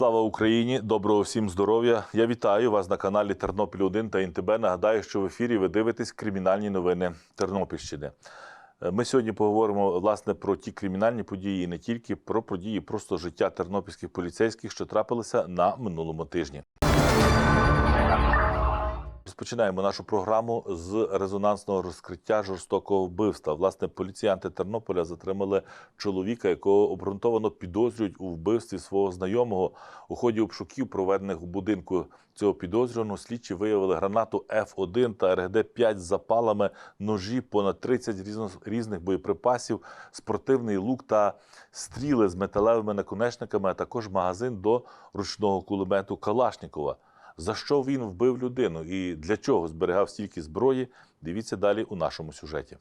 Слава Україні! Доброго всім здоров'я! Я вітаю вас на каналі Тернопіль 1 та НТБ. Нагадаю, що в ефірі ви дивитесь кримінальні новини Тернопільщини. Е, Ми сьогодні поговоримо власне про ті кримінальні події, і не тільки про події просто життя тернопільських поліцейських, що трапилися на минулому тижні. Розпочинаємо нашу програму з резонансного розкриття жорстокого вбивства. Власне, поліціянти Тернополя затримали чоловіка, якого обґрунтовано підозрюють у вбивстві свого знайомого. У ході обшуків, проведених у будинку цього підозрюваного, слідчі виявили гранату Ф1 та РГД-5 з запалами, ножі, понад 30 різно- різних боєприпасів, спортивний лук та стріли з металевими наконечниками, а також магазин до ручного кулемету Калашнікова. За що він вбив людину і для чого зберігав стільки зброї? Дивіться далі у нашому сюжеті.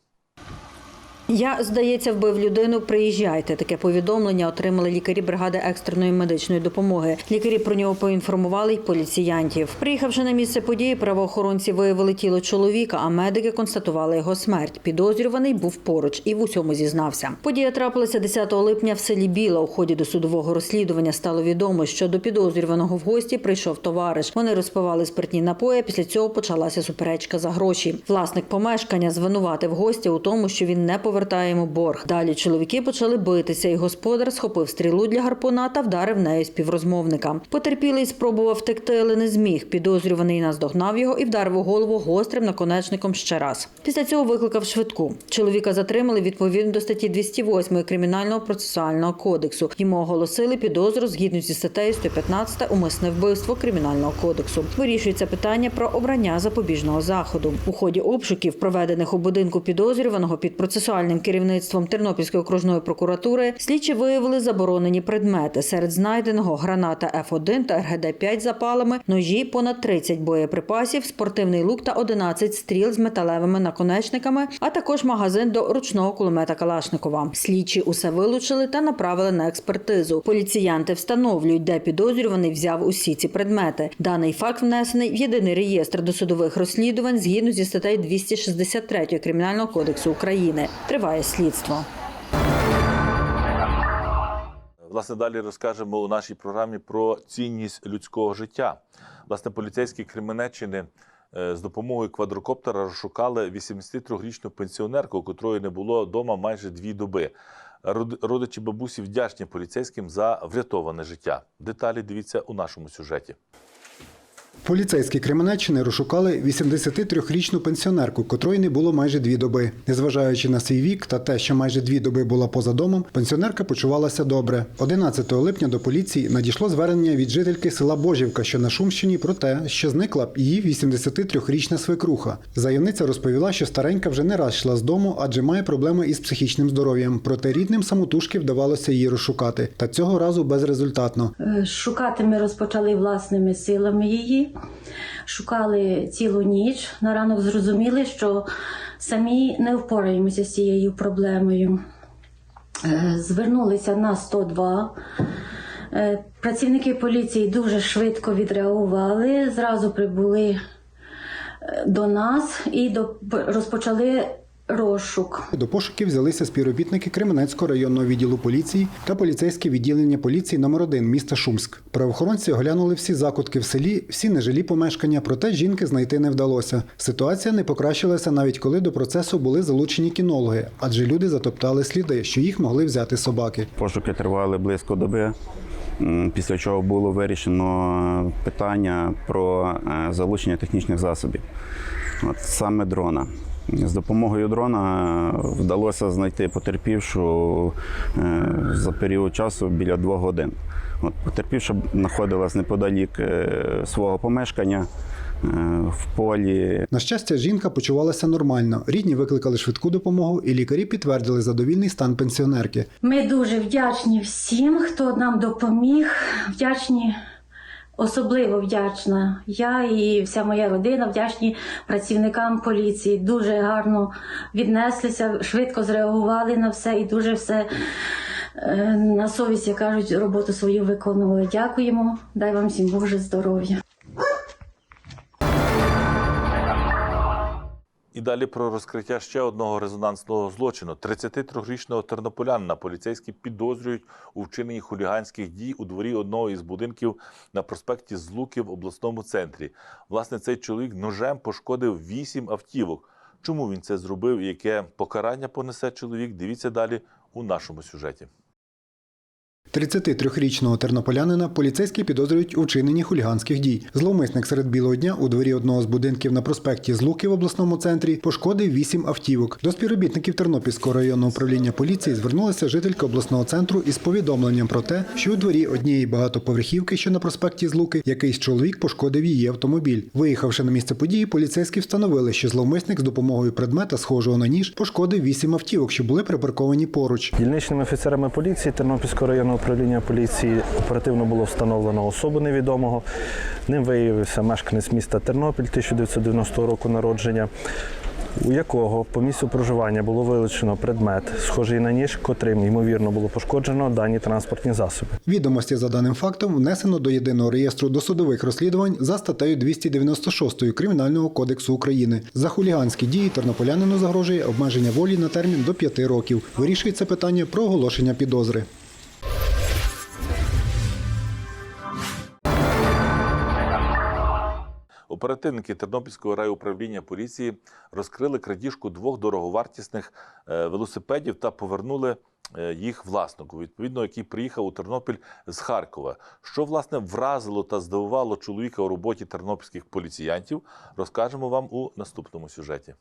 Я, здається, вбив людину. Приїжджайте. Таке повідомлення отримали лікарі бригади екстреної медичної допомоги. Лікарі про нього поінформували й поліціянтів. Приїхавши на місце події, правоохоронці виявили тіло чоловіка, а медики констатували його смерть. Підозрюваний був поруч і в усьому зізнався. Подія трапилася 10 липня в селі Біла. У ході досудового розслідування стало відомо, що до підозрюваного в гості прийшов товариш. Вони розпивали спиртні напої. Після цього почалася суперечка за гроші. Власник помешкання звинуватив гостя у тому, що він не повертає йому борг. Далі чоловіки почали битися, і господар схопив стрілу для гарпуна та вдарив нею співрозмовника. Потерпілий спробував втекти, але не зміг. Підозрюваний наздогнав його і вдарив у голову гострим наконечником ще раз. Після цього викликав швидку. Чоловіка затримали відповідно до статті 208 кримінального процесуального кодексу. Йому оголосили підозру згідно зі статтею 115 умисне вбивство кримінального кодексу. Вирішується питання про обрання запобіжного заходу. У ході обшуків, проведених у будинку підозрюваного під процесуальним керівництвом Тернопільської окружної прокуратури, слідчі виявили заборонені предмети. Серед знайденого граната Ф1 та РГД-5 запалами, ножі, понад 30 боєприпасів, спортивний лук та 11 стріл з металевими наконечниками, а також магазин до ручного кулемета Калашникова. Слідчі усе вилучили та направили на експертизу. Поліціянти встановлюють, де підозрюваний взяв усі ці предмети. Даний факт внесений в єдиний реєстр досудових розслідувань згідно зі статтею 263 Кримінального кодексу України. Триває слідство. Власне, далі розкажемо у нашій програмі про цінність людського життя. Власне, поліцейські Кременеччини е, з допомогою квадрокоптера розшукали 83-річну пенсіонерку, котрої не було вдома майже дві доби. Родичі бабусі вдячні поліцейським за врятоване життя. Деталі дивіться у нашому сюжеті. Поліцейські Кременеччини розшукали 83-річну пенсіонерку, котрої не було майже дві доби. Незважаючи на свій вік та те, що майже дві доби була поза домом, пенсіонерка почувалася добре. 11 липня до поліції надійшло звернення від жительки села Божівка, що на Шумщині, про те, що зникла її 83-річна свекруха. Заявниця розповіла, що старенька вже не раз йшла з дому, адже має проблеми із психічним здоров'ям. Проте рідним самотужки вдавалося її розшукати. Та цього разу безрезультатно. Е, Шукати ми розпочали власними силами її. Шукали цілу ніч. На ранок зрозуміли, що самі не впораємося з цією проблемою. Е, Звернулися на 102. Е, Працівники поліції дуже швидко відреагували, зразу прибули е, до нас і розпочали розшук. До пошуків взялися співробітники Кременецького районного відділу поліції та поліцейське відділення поліції номер 1 міста Шумськ. Правоохоронці оглянули всі закутки в селі, всі нежилі помешкання, проте жінки знайти не вдалося. Ситуація не покращилася навіть коли до процесу були залучені кінологи, адже люди затоптали сліди, що їх могли взяти собаки. Пошуки тривали близько доби. Після чого було вирішено питання про е, залучення технічних засобів, От саме дрона. З допомогою дрона вдалося знайти потерпівшу е, за період часу біля двох годин. От потерпівша знаходилась неподалік е, свого помешкання е, в полі. На щастя, жінка почувалася нормально. Рідні викликали швидку допомогу, і лікарі підтвердили задовільний стан пенсіонерки. Ми дуже вдячні всім, хто нам допоміг. Вдячні, особливо вдячна. Я і вся моя родина вдячні працівникам поліції. Дуже гарно віднеслися, швидко зреагували на все і дуже все е, на совість, як кажуть, роботу свою виконували. Дякуємо. Дай вам всім Боже здоров'я. І далі про розкриття ще одного резонансного злочину. 33-річного тернополянина поліцейські підозрюють у вчиненні хуліганських дій у дворі одного із будинків на проспекті Злуки в обласному центрі. Власне, цей чоловік ножем пошкодив вісім автівок. Чому він це зробив і яке покарання понесе чоловік? Дивіться далі у нашому сюжеті. 33-річного тернополянина поліцейські підозрюють у вчиненні хуліганських дій. Зловмисник серед білого дня у дворі одного з будинків на проспекті Злуки в обласному центрі пошкодив вісім автівок. До співробітників Тернопільського районного управління поліції звернулася жителька обласного центру із повідомленням про те, що у дворі однієї багатоповерхівки, що на проспекті Злуки, якийсь чоловік пошкодив її автомобіль. Виїхавши на місце події, поліцейські встановили, що зловмисник з допомогою предмета, схожого на ніж, пошкодив вісім автівок, що були припарковані поруч. Дільничними офіцерами поліції Тернопільського районного управління поліції оперативно було встановлено особу невідомого. Ним виявився мешканець міста Тернопіль 1990 року народження, у якого по місцю проживання було вилучено предмет, схожий на ніж, котрим ймовірно було пошкоджено дані транспортні засоби. Відомості за даним фактом внесено до єдиного реєстру досудових розслідувань за статтею 296 Кримінального кодексу України. За хуліганські дії тернополянину загрожує обмеження волі на термін до 5 років. Вирішується питання про оголошення підозри. Оперативники Тернопільського райуправління поліції розкрили крадіжку двох дороговартісних е, велосипедів та повернули е, їх власнику, відповідно, який приїхав у Тернопіль з Харкова. Що власне вразило та здивувало чоловіка у роботі тернопільських поліціянтів, розкажемо вам у наступному сюжеті.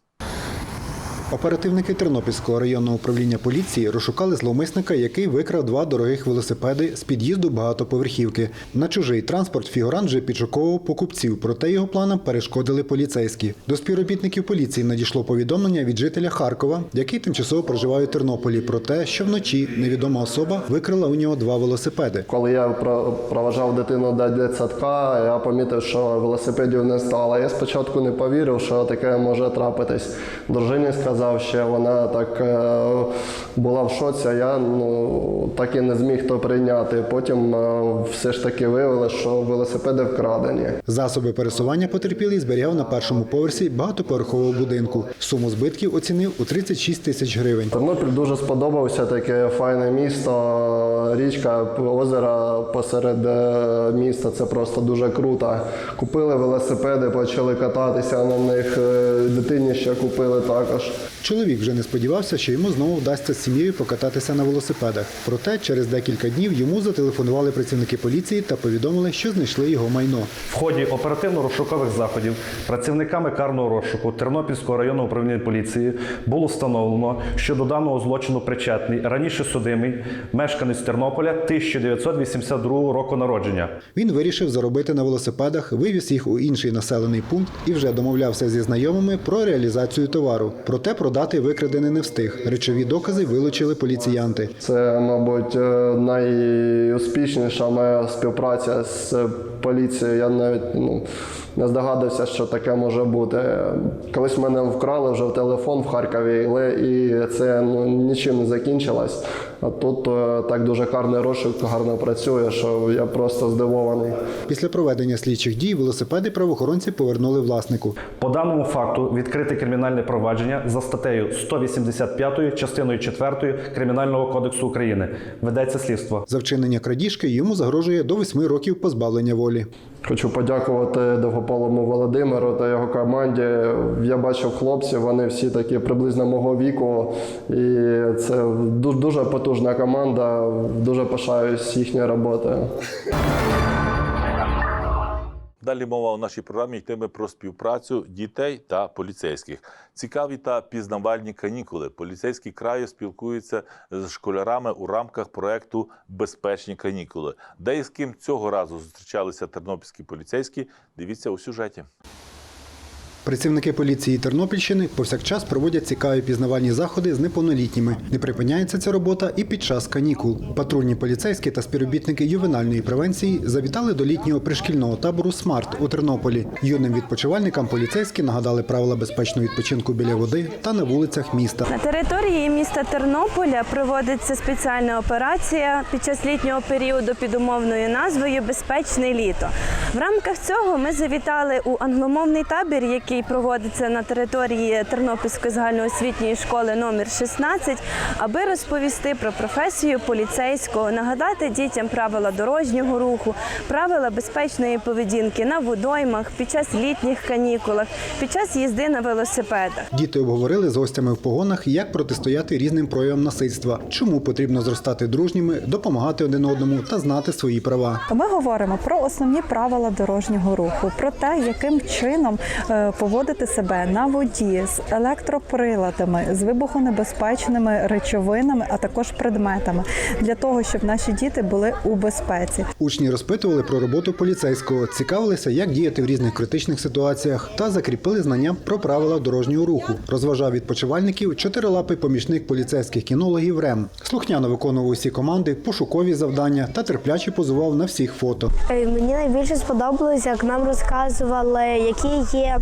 Оперативники Тернопільського районного управління поліції розшукали зловмисника, який викрав два дорогих велосипеди з під'їзду багатоповерхівки. На чужий транспорт фігурант вже підшуковував покупців, проте його планам перешкодили поліцейські. До співробітників поліції надійшло повідомлення від жителя Харкова, який тимчасово проживає у Тернополі, про те, що вночі невідома особа викрила у нього два велосипеди. Коли я про- проважав дитину до дитсадка, я помітив, що велосипедів не стало. Я спочатку не повірив, що таке може трапитись. Дружині сказав, що вона так е, була в шоці, а я ну, так і не зміг то прийняти. Потім е, все ж таки виявилося, що велосипеди вкрадені. Засоби пересування потерпілий зберігав на першому поверсі багатоповерхового будинку. Суму збитків оцінив у 36 тисяч гривень. Тернопіль дуже сподобався, таке файне місто, річка, озеро посеред е, міста. Це просто дуже круто. Купили велосипеди, почали кататися на них. Дитині ще купили також. Чоловік вже не сподівався, що йому знову вдасться з сім'єю покататися на велосипедах. Проте через декілька днів йому зателефонували працівники поліції та повідомили, що знайшли його майно. В ході оперативно-розшукових заходів працівниками карного розшуку Тернопільського районного управління поліції було встановлено, що до даного злочину причетний раніше судимий мешканець Тернополя 1982 року народження. Він вирішив заробити на велосипедах, вивіз їх у інший населений пункт і вже домовлявся зі знайомими про реалізацію товару. Проте продати викрадене не встиг. Речові докази вилучили поліціянти. Це, мабуть, е, найуспішніша моя співпраця з поліцією. Я навіть ну, не здогадався, що таке може бути. Колись мене вкрали вже в телефон в Харкові, але і це ну, нічим не закінчилось. А тут е, так дуже гарний розшук, гарно працює, що я просто здивований. Після проведення слідчих дій велосипеди правоохоронці повернули власнику. По даному факту відкрите кримінальне провадження за статтею 185 частиною 4 Кримінального кодексу України. Ведеться слідство. За вчинення крадіжки йому загрожує до восьми років позбавлення волі. Хочу подякувати Довгополому Володимиру та його команді. Я бачив хлопців, вони всі такі приблизно мого віку. І це дуже потужна команда. Дуже пишаюсь їхньою роботою. Далі мова у нашій програмі йтиме про співпрацю дітей та поліцейських. Цікаві та пізнавальні канікули. Поліцейські краю спілкуються з школярами у рамках проекту Безпечні канікули. Де і з ким цього разу зустрічалися тернопільські поліцейські? Дивіться у сюжеті. Працівники поліції Тернопільщини повсякчас проводять цікаві пізнавальні заходи з неповнолітніми. Не припиняється ця робота і під час канікул. Патрульні поліцейські та співробітники ювенальної превенції завітали до літнього пришкільного табору Смарт у Тернополі. Юним відпочивальникам поліцейські нагадали правила безпечного відпочинку біля води та на вулицях міста. На території міста Тернополя проводиться спеціальна операція під час літнього періоду під умовною назвою Безпечне літо. В рамках цього ми завітали у англомовний табір, який який проводиться на території Тернопільської загальноосвітньої школи номер 16, аби розповісти про професію поліцейського, нагадати дітям правила дорожнього руху, правила безпечної поведінки на водоймах під час літніх канікулах, під час їзди на велосипедах. Діти обговорили з гостями в погонах, як протистояти різним проявам насильства, чому потрібно зростати дружніми, допомагати один одному та знати свої права. Ми говоримо про основні правила дорожнього руху, про те, яким чином е, поводити себе на воді з електроприладами, з вибухонебезпечними речовинами, а також предметами, для того, щоб наші діти були у безпеці. Учні розпитували про роботу поліцейського, цікавилися, як діяти в різних критичних ситуаціях, та закріпили знання про правила дорожнього руху. Розважав відпочивальників чотирилапий помічник поліцейських кінологів РЕМ. Слухняно виконував усі команди, пошукові завдання та терпляче позував на всіх фото. Е, Мені найбільше сподобалось, як нам розказували, які є,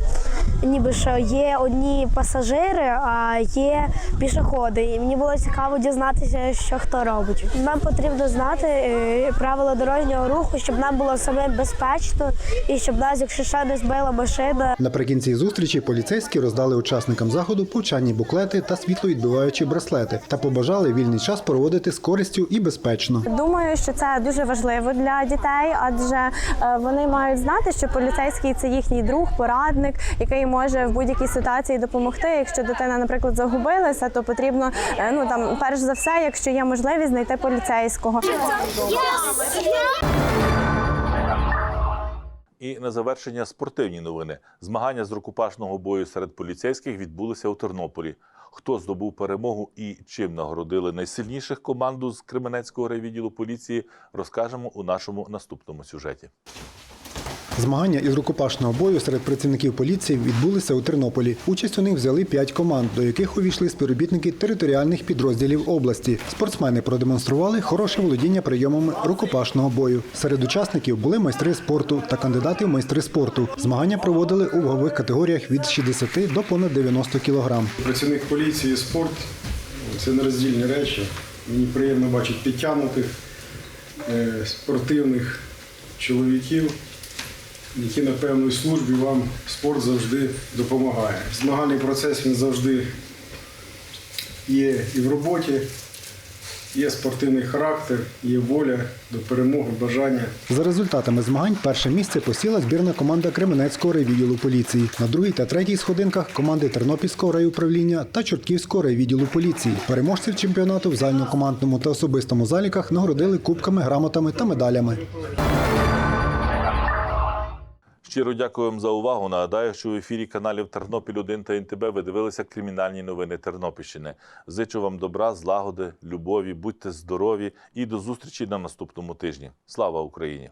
ніби що є одні пасажири, а є пішоходи. І мені було цікаво дізнатися, що хто робить. Нам потрібно знати е, правила дорожнього руху, щоб нам було самим безпечно і щоб нас, якщо ще не збила машина, Наприкінці зустрічі поліцейські роздали учасникам заходу повчальні буклети та світловідбиваючі браслети та побажали вільний час проводити з користю і безпечно. Думаю, що це дуже важливо для дітей, адже е, вони мають знати, що поліцейський це їхній друг, порадник, який може в будь-якій ситуації допомогти. Якщо дитина, наприклад, загубилася, то потрібно е, ну там перш за все, якщо є можливість, знайти поліцейського. І на завершення спортивні новини. Змагання з рукопашного бою серед поліцейських відбулися у Тернополі. Хто здобув перемогу і чим нагородили найсильніших команду з Кременецького райвідділу поліції, розкажемо у нашому наступному сюжеті. Змагання із рукопашного бою серед працівників поліції відбулися у Тернополі. Участь у них взяли п'ять команд, до яких увійшли співробітники територіальних підрозділів області. Спортсмени продемонстрували хороше володіння прийомами рукопашного бою. Серед учасників були майстри спорту та кандидати в майстри спорту. Змагання проводили у вагових категоріях від 60 до понад 90 кілограм. Працівник поліції спорт це нероздільні речі. Мені приємно бачити підтягнутих, е, спортивних чоловіків, які на певній службі вам спорт завжди допомагає. Змагальний процес він завжди є і в роботі, є спортивний характер, є воля до перемоги, бажання. За результатами змагань перше місце посіла збірна команда Кременецького райвідділу поліції. На другій та третій сходинках команди Тернопільського райуправління та Чортківського райвідділу поліції. Переможців чемпіонату в загальнокомандному та особистому заліках нагородили кубками, грамотами та медалями. Щиро дякую вам за увагу. Нагадаю, що в ефірі каналів Тернопіль 1 та НТБ ви дивилися кримінальні новини Тернопільщини. Зичу вам добра, злагоди, любові, будьте здорові і до зустрічі на наступному тижні. Слава Україні!